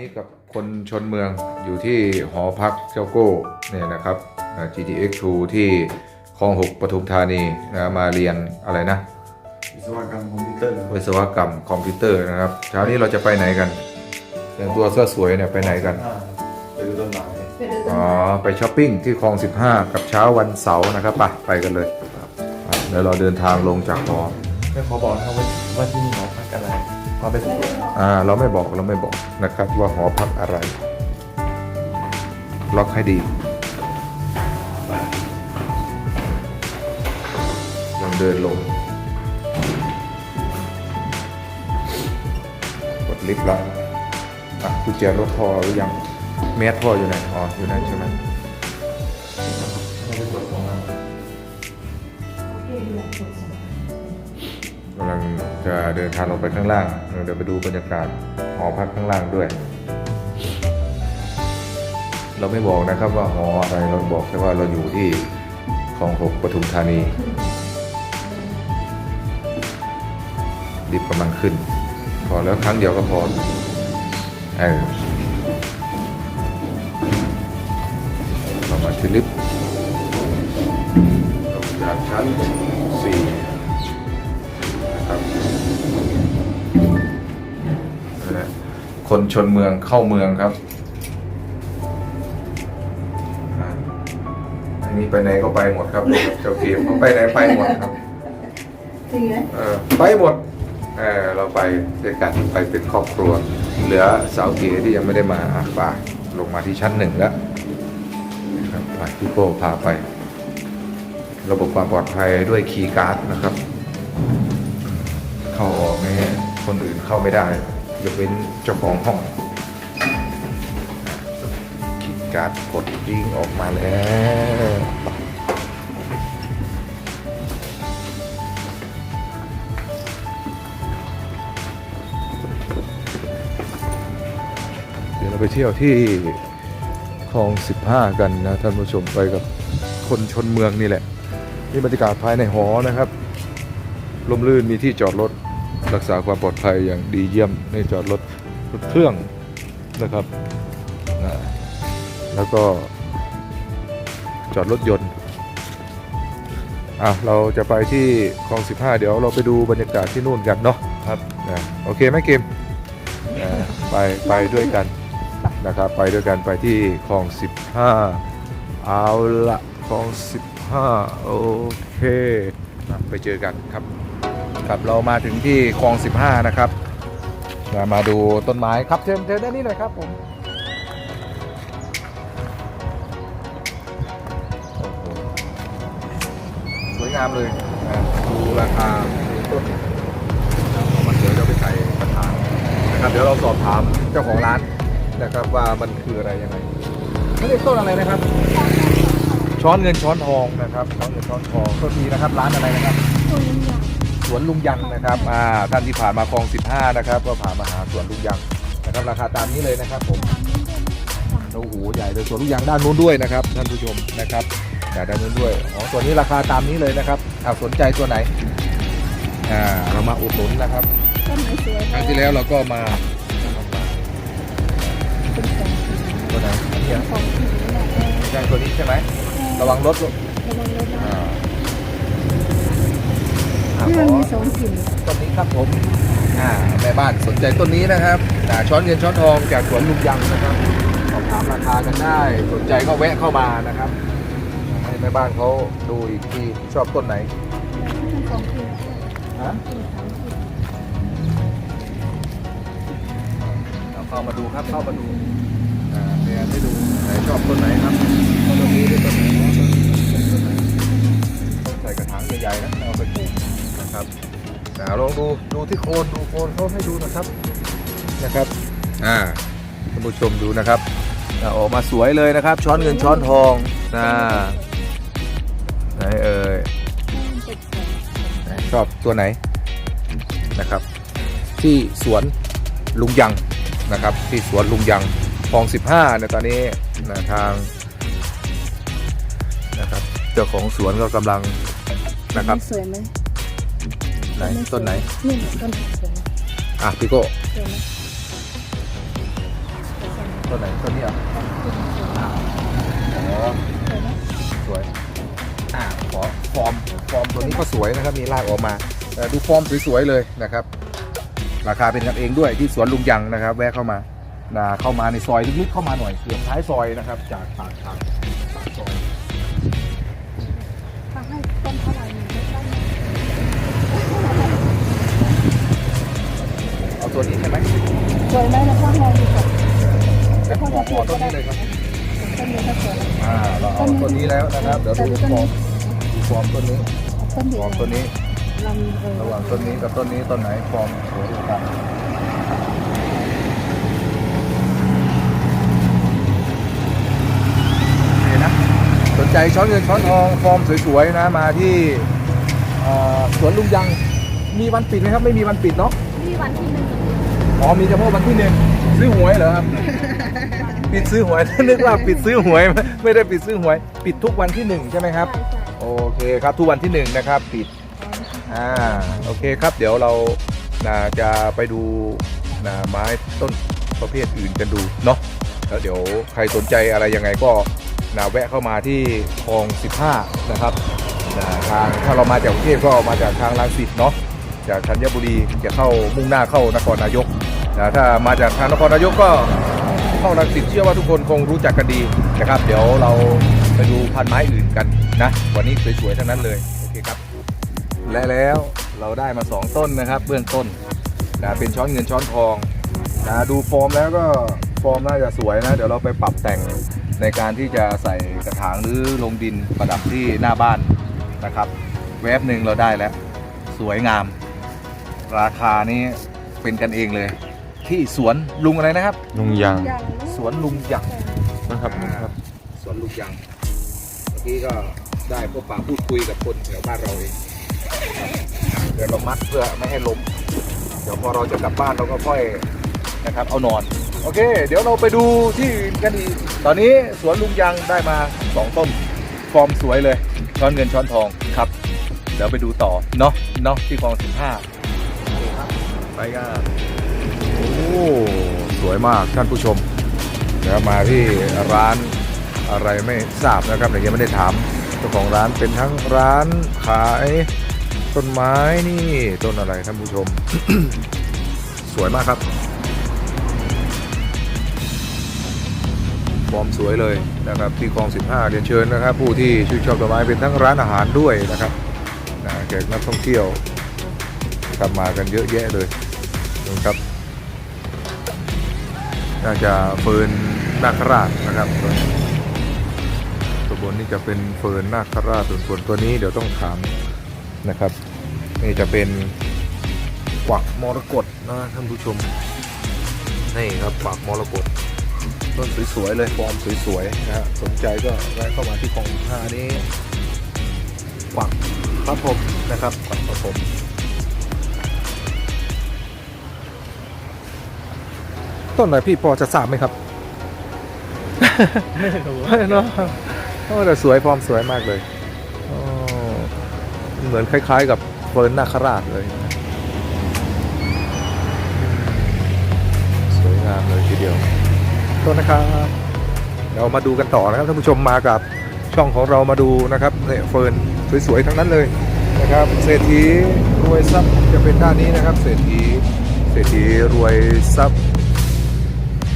ช้านี้กับคนชนเมืองอยู่ที่หอพักเจ้าโก้เนี่ยนะครับอ่า GTX 2ที่คลองหกปทุมธานีนะมาเรียนอะไรนะ วิศวกรรมคอมพิวเตอร์วิศวกรรมคอมพิวเตอร์นะครับเช้านี้เราจะไปไหนกันแต่งตัวเสื้อสวยเนี่ยไปไหนกันอ่าไปดูต้นไม้ไปดูต้นอ๋อไม้ไปช้อปปิ้งที่คลอง 15 กับเช้าวันเสาร์นะครับไปไปกันเลยอะเดี๋ยวเราเดินทางลงจากหอไม่ขอบอกนะครับว่าว่าที่นี่หอพักอะไรมาไปถึงอ่า เราไม่บอกเราไม่บอกนะครับ ว่าหอพักอะไร ล็อกให้ดีลองเดินลงกดลิฟต์ละอะกุญแจรถพอหรือยังแมสพออยู่ไหนอ๋ออยู่นั่นใช่ไหมไม่ได้ตรวจสอบนะกำลัง จะเดินทางลงไปข้างล่างเดี๋ยวไปดูบรรยากาศหอพักข้างล่างด้วย เราไม่บอกนะครับว่าหออะไรเราบอกแค่ว่าเราอยู่ที่คลองหกปทุมธานีดิบกำลังขึ้น พอแล้วครั้งเดียวก็พอเออเรามาที่ลิฟต์ลงจากชั้น คนชนเมืองเข้าเมืองครับอะอันนี้ไปไหนก็ไปหมดครับเจ้าเกมเขาไปไหนไปหมดครับจริงไหมเออไปหมดเออเราไปด้วยกันไปเป็นครอบครัว เหลือสาวเก๋ที่ยังไม่ได้มาอะป่าลงมาที่ชั้นหนึ่งแล้วนะครับไปพี่โก้พาไป ระบบความปลอดภัยด้วยคีย์การ์ดนะครับ เข้าออกนี่คนอื่นเข้าไม่ได้ยกเว้น เจ้าของห้องคีย์การ์ดกดยิงออกมาแล้วเดี๋ยวเราไปเที่ยวที่คลอง 15 กันนะท่านผู้ชมไปกับคนชนเมืองนี่แหละ นี่บรรยากาศภายในหอนะครับลมลื่นมีที่จอดรถ รักษาความปลอดภัยอย่างดีเยี่ยมในจอดรถ รถเครื่องนะครับนะแล้วก็จอดรถยนต์อะเราจะไปที่คลอง 15 เดี๋ยวเราไปดูบรรยากาศที่นู่นกันเนาะครับนะโอเคไหมเกมอ่าไปไปด้วยกันนะครับไปด้วยกันไปที่คลอง 15 เอาละคลอง 15 โอเคอะไปเจอกันครับครับเรามาถึงที่คลอง 15 นะครับ มามาดูต้นไม้ครับเชิญเชิญด้านนี้หน่อยครับผมโอ้โหสวยงามเลยนะดูราคาดูต้นเอามันเดี๋ยวเราไปใส่กระถางนะครับเดี๋ยวเราสอบถามเจ้าของร้านนะครับว่ามันคืออะไรยังไงเขาเรียกต้นอะไรนะครับ ช้อนเงินช้อนทองนะครับช้อนเงินช้อนทองก็ทีนะครับร้านอะไรนะครับ สวนลุงยังนะครับอ่าท่านที่ผ่านมาคลอง 15 นะครับ ก็ผ่านมาหาสวนลุงยังนะครับ ราคาตามนี้เลยนะครับผมโอ้โหใหญ่เลยสวนลุงยังด้านนู้นด้วยนะครับ ท่านผู้ชมนะครับแต่ด้านนู้นด้วยอ๋อตัวนี้ราคาตามนี้เลยนะครับเอาสนใจตัวไหนอ่าเรามาอุดหนุนนะครับต้นไม้สวยครั้งที่แล้วเราก็มาเป็นของตัวไหนอันนี้เหรอของผีแหละยังตัวนี้ใช่ไหมระวังรถลูกระวังรถ นะอ่าอ่าที่ขมันอมีสองกลิ่นต้นนี้ครับผมอ่าแม่บ้านสนใจต้นนี้นะครับอ่าช้อนเงินช้อนทองจากสวนลุงยังนะครับสอบถามราคากันได้ สนใจก็แวะเข้ามานะครับ ให้แม่บ้านเขาดูอีกทีชอบต้นไหนมันสองกลิ่นฮะกลิ่นสามกลิ่นเอาเข้ามาดูครับเข้ามาดูอ่าเรียนให้ดูไหนชอบต้นไหนครับต้นนี้หรือต้นไหนต้นไหนต้นใส่กระถางใหญ่ๆนะเอาไปปลูก นะครับอ่าลองดูดูที่โคนดูโคนเขาให้ดูนะครับนะครับอ่าท่านผู้ชมดูนะครับอ่าออกมาสวยเลยนะครับ ช้อนเงินช้อนทองนะไหนเอ่ยมันเป็นขอชอบตัวไหนนะครับ ที่สวนลุงยังนะครับ ที่สวนลุงยังคลอง 15เนี่ยตอนนี้นะทางนะครับเจ้าของสวนก็กำลังนะครับสวยไหม ไหนต้นไหนนี่ต้นสวยไหมอะพี่โก้สวยไหมตัวไหนตัวนี้เหรอะอ๋อสวยไหมสวยอ่าขอฟอร์มฟอร์มตัวนี้ก็สวยนะครับมีลากออกมาแต่ดูฟอร์มสวยๆเลยนะครับ ราคาเป็นกันเองด้วยที่สวนลุงยังนะครับ แวะเข้ามานะเข้ามาในซอยลึกๆเข้ามาหน่อยเกือบท้ายซอยนะครับ จากปากทางปากซอยถ้าให้ต้นเท่าไหร่ หนึ่งได้ไหมเอาตัวนี้ใช่ไหมสวยไหมนะพ่อมองดูก่อนแล้วขอขอตัวนี้เลยครับต้นนี้ก็สวยอ่าเราเอาตัวนี้แล้วนะครับเดี๋ยวดูฟอร์มดูฟอร์มต้นนี้ต้นฟเดียอวร์มต้นนี้ลำเออระหว่างต้นนี้กับต้นนี้ต้นไหนฟอร์มสวยกว่ากันนี่นะสนใจช้อนเงินช้อนทองฟอร์มสวยๆนะมาที่เอ่อสวนลุงยังมีวันปิดไหมครับ ไม่มีวันปิดเนาะ นี่วันที่หนึ่งอ๋อมีเฉพาะวันที่หนึ่งซื้อหวยเหรอครับ ปิดซื้อหวย นึกว่าปิดซื้อหวย ไม่ได้ปิดซื้อหวย ปิดทุกวันที่หนึ่งใช่ไหมครับใช่ใช่โอเคครับทุกวันที่หนึ่งนะครับ ปิดอ่าโอเคครับ เดี๋ยวเรานะจะไปดูนะไม้ต้นประเภทอื่นกันดูเนาะแล้วเดี๋ยวใครสนใจอะไรยังไงก็นะแวะเข้ามาที่คลอง 15 นะครับนะทางถ้าเรามาจากกรุงเทพก็มาจากทางรังสิตเนาะ จากธัญบุรีจะเข้ามุ่งหน้าเข้านครนายกนะถ้ามาจากทางนครนายกก็เข้ารังสิตเชื่อว่าทุกคนคงรู้จักกันดีนะครับ เดี๋ยวเราไปดูพันไม้อื่นกันนะวันนี้สวยๆทั้งนั้นเลยโอเคครับ และแล้วเราได้มา 2 ต้นนะครับ เบื้องต้นนะเป็นช้อนเงินช้อนทองนะดูฟอร์มแล้วก็ฟอร์มน่าจะสวยนะเดี๋ยวเราไปปรับแต่งในการที่จะใส่กระถางหรือลงดินประดับที่หน้าบ้านนะครับเวฟหนึ่งเราได้แล้ว สวยงาม ราคานี้เป็นกันเองเลย ที่สวนลุงอะไรนะครับ ลุงยังอย่างสวนลุงยังนะครับครับสวนลุงยังเมื่อกี้ก็ได้พบปะพูดคุยกับคนแถวบ้านเราเองครับเดี๋ยวเรามัดเพื่อไม่ให้ล้มเดี๋ยวพอเราจะกลับบ้านเราก็ค่อยนะครับ เอานอน โอเค เดี๋ยวเราไปดูที่อื่นกันอีกตอนนี้สวนลุงยังได้มา2ต้นฟอร์มสวยเลยช้อนเงินช้อนทองครับ เดี๋ยวไปดูต่อเนาะเนาะที่คลองสิบห้า ไปกันโอ้สวยมากท่านผู้ชมเดี๋ยวมาที่ร้านอะไรไม่ทราบนะครับแต่ยังไม่ได้ถามเจ้าของร้านเป็นทั้งร้านขายต้นไม้นี่ต้นอะไรท่านผู้ชม สวยมากครับฟอร์มสวยเลยนะครับที่คลอง 15 เรียนเชิญนะครับ ผู้ที่ชื่นชอบต้นไม้เป็นทั้งร้านอาหารด้วยนะครับนะแขกนักท่องเที่ยวนะครับมากันเยอะแยะเลย นะครับน่าจะเฟิร์นนาคราชนะครับ ตัวบนนี่จะเป็นเฟิร์นนาคราชส่วนส่วนตัวนี้เดี๋ยวต้องถามนะครับ นี่จะเป็นกวักมรกตนะท่านผู้ชมนี่ครับกวักมรกตต้นสวยๆเลยฟอร์มสวยๆนะฮะสนใจก็แวะเข้ามาที่คลองหานี้กวักพระพรหมนะครับกวักพระพรหม ต้นไหนพี่พอจะทราบไหมครับไม่รู้เนาะโอ้แต่สวยฟอร์มสวยมากเลยอ๋อเหมือนคล้ายๆ กับเฟิร์นนาคราชเลยสวยงามเลยทีเดียวต้นนะครับเดี๋ยวมาดูกันต่อนะครับท่านผู้ชมมากับช่องของเรามาดูนะครับเนี่ยเฟิร์นสวยๆทั้งนั้นเลยนะครับเศรษฐีรวยทรัพย์จะเป็นด้านนี้นะครับ เศรษฐีเศรษฐีรวยทรัพย์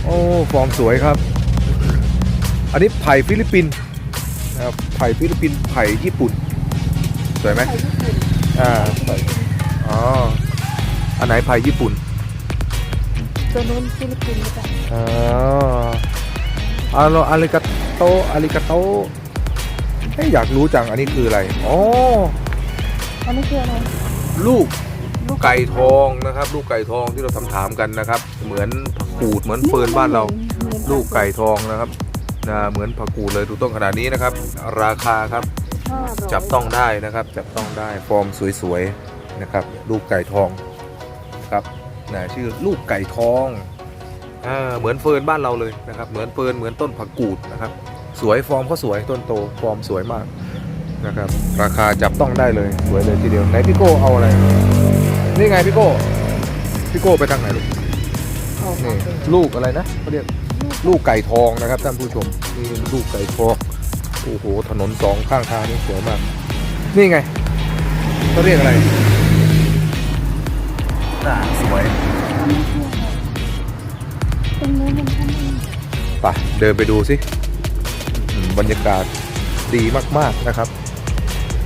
โอ้ฟอร์มสวยครับ อันนี้ไผ่ฟิลิปปินส์นะครับไผ่ฟิลิปปินส์ไผ่ญี่ปุ่น สวยไหมไทยญี่ปุ่นอ่าไผ่อ๋ออันไหนไผ่ญี่ปุ่นตัวนู้นฟิลิปปินส์หรือเปล่าอ๋ออาโลอาริกาโตอาริกาโตเอ้ยอยากรู้จังอันนี้คืออะไรอ๋ออันนี้คืออะไรลูก ไก่ทองนะครับ ลูกไก่ทองที่เราทำถามกันนะครับ เหมือนผักกูดเหมือนเฟิร์นบ้านเรา ลูกไก่ทองนะครับนะเหมือนผักกูดเลยถูกต้องขนาดนี้นะครับ ราคาครับ จับต้องได้นะครับ จับต้องได้ฟอร์มสวยๆนะครับ ลูกไก่ทองครับนะชื่อลูกไก่ทองอ่าเหมือนเฟิร์นบ้านเราเลยนะครับ เหมือนเฟิร์นเหมือนต้นผักกูดนะครับ สวยฟอร์มก็สวยต้นโตฟอร์มสวยมากนะครับ ราคาจับต้องได้เลยสวยเลยทีเดียวไหนพี่โก้เอาอะไร นี่ไงพี่โก้ พี่โก้ไปทางไหนลูกเอานี่เอาลูกอะไรนะเขาเรียกลูกลูกไก่ทองนะครับท่านผู้ชมนี่ลูกไก่ทองโอ้โหถนนสองข้างทางนี่สวยมาก นี่ไงเขาเรียกอะไรหนาสวยตรงนู้นมันท่านเองไปเดินไปดูสิอืมบรรยากาศดีมากๆนะครับ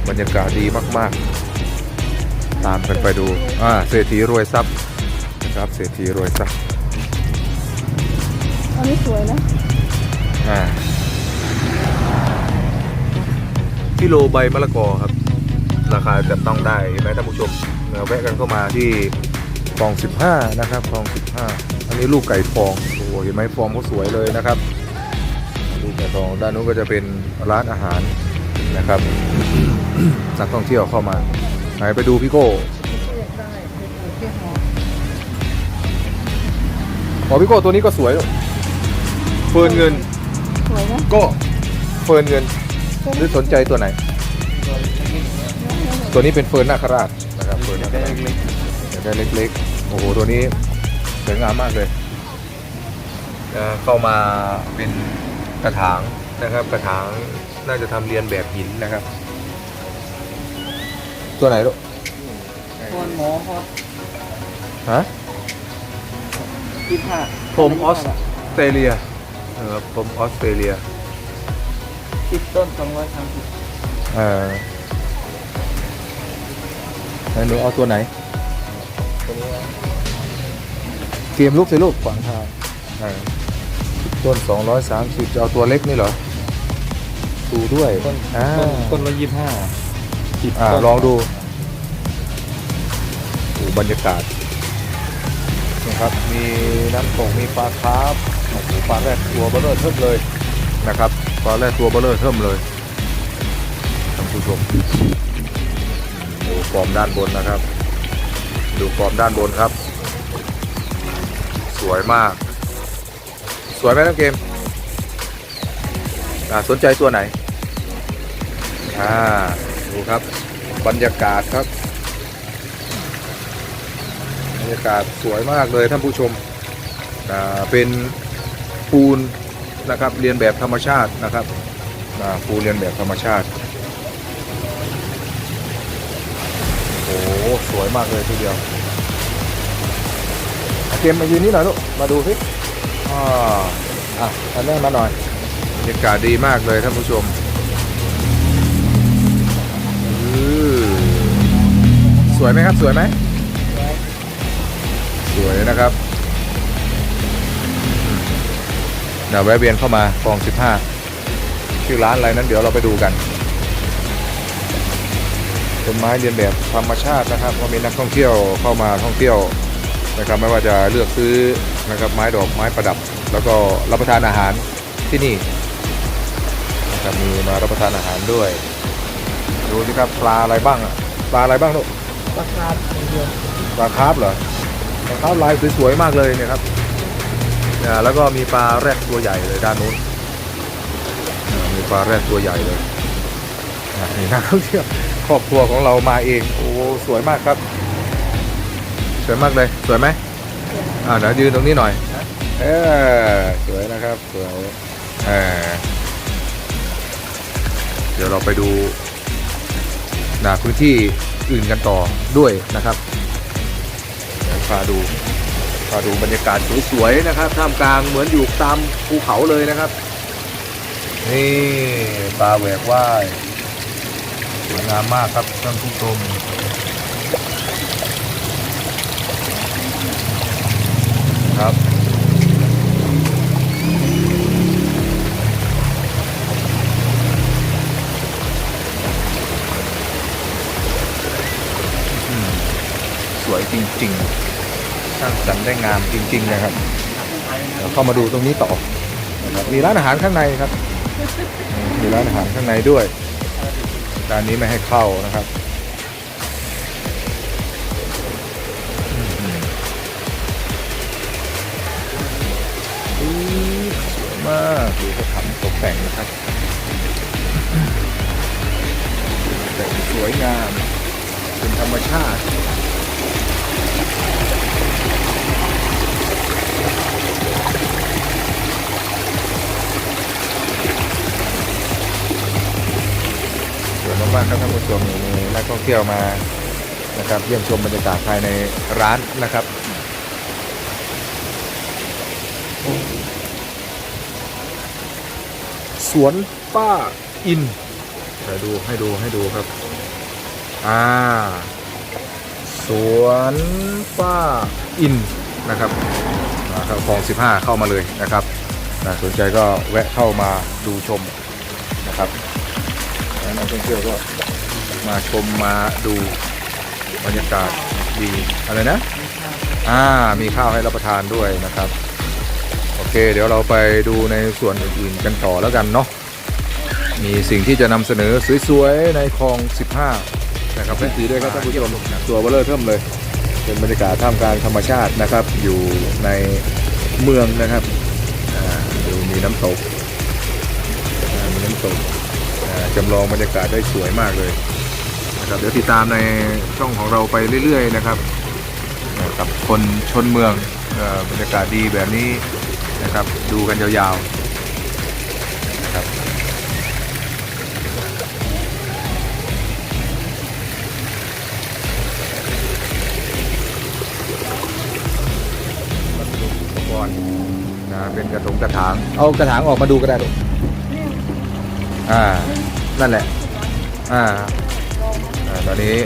บรรยากาศดีมากๆ ตามกันไปดูอ่าเศรษฐีรวยทรัพย์นะครับเศรษฐีรวยทรัพย์อันนี้สวยนะอ่ากิโลใบมะละกอครับ ราคาจะต้องได้เห็นไหมท่านผู้ชมเดี๋ยวแวะกันเข้ามาที่คลอง 15 นะครับคลอง 15 อันนี้ลูกไก่ทองโอ้โหเห็นไหมฟอร์มเขาสวยเลยนะครับลูกไก่ทองด้านนู้นก็จะเป็นร้านอาหารนะครับนักท่องเที่ยวเข้ามา ไหนไปดูพี่โก้อ๋อพี่โก้ตัวนี้ก็สวยลูกเฟิร์นเงินสวยนะก็เฟิร์นเงิน หรือสนใจตัวไหน ตัวนี้เป็นเฟิร์นนาคราชนะครับเฟิร์นนาคได้ราชเล็กอยากได้เล็กๆ โอ้โห ตัวนี้สวยงามมากเลยเอ่อเข้ามาเป็นกระถางนะครับ กระถางน่าจะทำเรียนแบบหินนะครับ ตัวไหนลูกๆคนหมอฮอตฮะยี่ห้าผมออสเตรเลียเออผมออสเตรเลียสิบต้นสองร้อยสามสิบเออไหนหนูเอาตัวไหน ตัวนี้นะเตรียมลูกสิลูกขวางทางเออต้น230จะเอาตัวเล็กนี่เหรอดูด้วยต้นอ่าต้นต้นละยี่ห้า สิบอ่าต้นลองดูดูบรรยากาศนะครับ มีน้ำตกมีปลาคาร์ฟโอ้โหปลาแรดตัวเบลเลอร์เทิมเลยนะครับปลาแรดตัวเบลเลอร์เทิมเลยท่านผู้ชมดูฟอร์มด้านบนนะครับ ดูฟอร์มด้านบนครับ สวยมาก สวยไหมน้องเกมอ่าสนใจตัวไหนอ่า ดูครับ บรรยากาศครับ บรรยากาศสวยมากเลยท่านผู้ชมเป็นปูนนะครับเรียนแบบธรรมชาตินะครับปูเรียนแบบธรรมชาติโอ้สวยมากเลยทีเดียวเกมมายืนนี่หน่อยลูกมาดูสิอ่าอะอันนี้มาหน่อยบรรยากาศดีมากเลยท่านผู้ชม สวยไหมครับ สวยไหมสวยนะครับเดี๋ยวแวะเวียนเข้ามาคลอง15 ชื่อร้านอะไรนั้นเดี๋ยวเราไปดูกันเป็นไม้เรียนแบบธรรมชาตินะครับก็มีนักท่องเที่ยวเข้ามาท่องเที่ยวนะครับไม่ว่าจะเลือกซื้อนะครับไม้ดอกไม้ประดับ แล้วก็รับประทานอาหารที่นี่นะครับมีมารับประทานอาหารด้วย ดูสิครับปลาอะไรบ้างอะปลาอะไรบ้างลูก ราคาเดียวปลาคาร์ฟเหรอปลาคาร์ฟลายสวยๆมากเลยเนี่ยครับอ่าแล้วก็มีปลาแรดตัวใหญ่เลยด้านนู้นอ่ามีปลาแรดตัวใหญ่เลยอ่านี่นักท่องเที่ยวครอบครัวของเรามาเองโอ้สวยมากครับ สวยมากเลยสวยไหมอ่าเดี๋ยวยืนตรงนี้หน่อยเออสวยนะครับสวยเออเดี๋ยวเราไปดูหนาพื้นที่ อื่นกันต่อด้วยนะครับพาดูพาดูบรรยากาศสวยๆนะครับท่ามกลางเหมือนอยู่ตามภูเขาเลยนะครับนี่ปลาแหวกว่ายสวยงามมากครับท่านผู้ชมครับ จริงๆสร้างสรรค์ได้งามจริงๆนะครับเดี๋ยวเข้ามาดูตรงนี้ต่อนะครับมีร้านอาหารข้างในครับอืมมีร้านอาหารข้างในด้วยด้านนี้ไม่ให้เข้านะครับอืมอุ๊ยสวยมากดูเขาทำตกแต่งนะครับ แต่งสวยงามเป็นธรรมชาติ มากครับท่านผู้ชมมีนักท่องเที่ยวมานะครับเยี่ยมชมบรรยากาศภายในร้านนะครับสวนป้าอินเดี๋ยวดูให้ดูให้ดูครับ อ่า สวนป้าอินนะครับนะครับคลอง 15 เข้ามาเลยนะครับ สนใจก็แวะเข้ามาดูชมนะครับ ท่องเที่ยวก็มาชมมาดูบรรยากาศดีอะไรนะ อ่า มีข้าวให้รับประทานด้วยนะครับ โอเค เดี๋ยวเราไปดูในส่วนอื่นๆกันต่อแล้วกันเนาะ มีสิ่งที่จะนำเสนอสวยๆในคลอง 15 นะครับแวะซื้อด้วยครับท่านผู้ชมตัวเบลเลอร์เทิมเลย เป็นบรรยากาศท่ามกลางธรรมชาตินะครับ อยู่ในเมืองนะครับ อ่าดูมีน้ำตกมีน้ำตก จำลองบรรยากาศได้สวยมากเลยนะครับเดี๋ยวติดตามในช่องของเราไปเรื่อย ๆ นะครับกับคนชนเมืองบรรยากาศดีแบบนี้นะครับ ดูกันยาวๆนะครับกรณ์นะเป็นกระถงกระถาง เอากระถางออกมาดูก็ได้ลู อ่า นั่นแหละ อ่าอ่าตอนนี้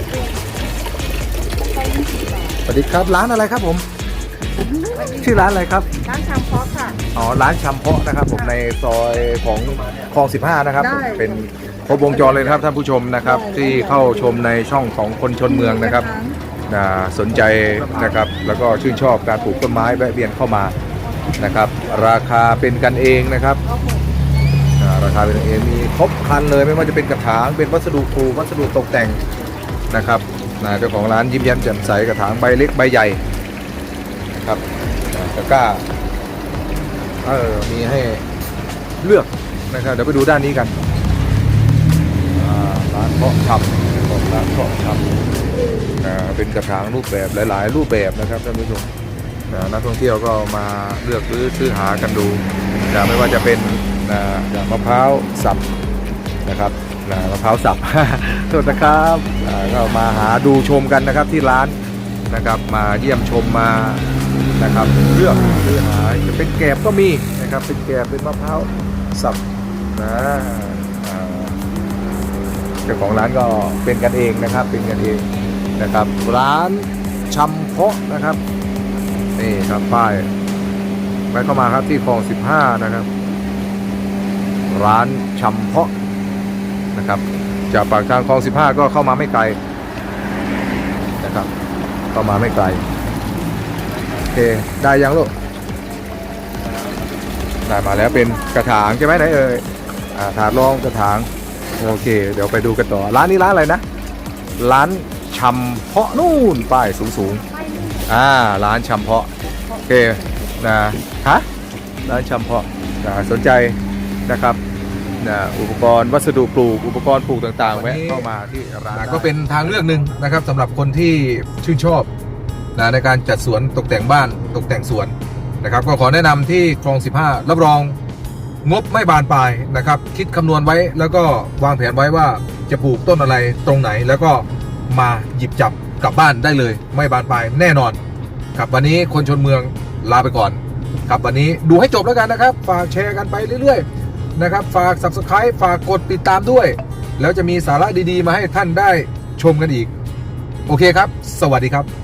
สวัสดีครับร้านอะไรครับผม ชื่อร้านอะไรครับ ร้านชามพอกค่ะ อ๋อ ร้านชำเพาะนะครับผมในซอยของคลอง 15 นะครับได้ เป็นครบวงจรเลยนะครับท่านผู้ชมนะครับได้ที่เข้าชมในช่องของคนชนเมืองนะครับนะสนใจนะครับ แล้วก็ชื่นชอบการปลูกต้นไม้แวะเวียนเข้ามานะครับ ราคาเป็นกันเองนะครับอ่า ราคาเป็นเอมีครบครันเลยไม่ว่าจะเป็นกระถางเป็นวัสดุปลูวัสดุตกแต่งนะครับนะเจ้าของร้านยิ้มแย้มแจ่มใสกระถางใบเล็กใบใหญ่นะครับตะกร้าเออมีให้เลือกนะครับเดี๋ยวไปดูด้านนี้กันร้านเพาะชำของร้านเพาะชำอ่าเป็นกระถางรูปแบบหลาย ๆ รูปแบบนะครับท่านผู้ชมนักท่องเที่ยวก็มาเลือกซื้อซื้อหากันดูนะไม่ว่าจะเป็น นะอย่างมะพร้าวสับนะครับนะมะพร้าวสับโทษนะครับอ่าก็มาหาดูชมกันนะครับที่ร้านนะครับ มาเยี่ยมชมมานะครับเลือกซื้อหาจะเป็นแกบก็มีนะครับ เป็นแกบเป็นมะพร้าวสับนะเจ้าของร้านก็เป็นกันเองนะครับ เป็นกันเองนะครับ ร้านชำเพาะนะครับนี่ครับป้ายไปเข้ามาครับที่คลอง 15 นะครับ ร้านชำเพาะนะครับ จากปากทางคลอง 15 ก็เข้ามาไม่ไกลนะครับเข้ามาไม่ไกลโอเคได้ยังลูกได้มาแล้วเป็นกระถางใช่ไหมไหนเอ่ยอ่าถาดรองกระถางโอเค เดี๋ยวไปดูกันต่อร้านนี้ร้านอะไรนะ ร้านชำเพาะนู่นป้ายสูงสูงๆอ่าร้านชำเพาะโอเคนะฮะร้านชำเพาะนะสนใจนะครับ นะอุปกรณ์วัสดุปลูก อุปกรณ์ปลูกต่างๆ แวะเข้ามาที่ร้านก็เป็นทางเลือกหนึ่งนะครับสำหรับคนที่ชื่นชอบนะในการจัดสวนตกแต่งบ้านตกแต่งสวนนะครับ ก็ขอแนะนำที่คลอง 15 รับรองงบไม่บานปลายนะครับ คิดคำนวณไว้แล้วก็วางแผนไว้ว่าจะปลูกต้นอะไรตรงไหนแล้วก็มาหยิบจับกลับบ้านได้เลย ไม่บานปลายแน่นอนครับวันนี้คนชนเมืองลาไปก่อน ครับวันนี้ดูให้จบแล้วกันนะครับ ฝากแชร์กันไปเรื่อยๆ นะครับ ฝาก subscribe ฝากกดติดตามด้วย แล้วจะมีสาระดีๆ มาให้ท่านได้ชมกันอีก โอเคครับ สวัสดีครับ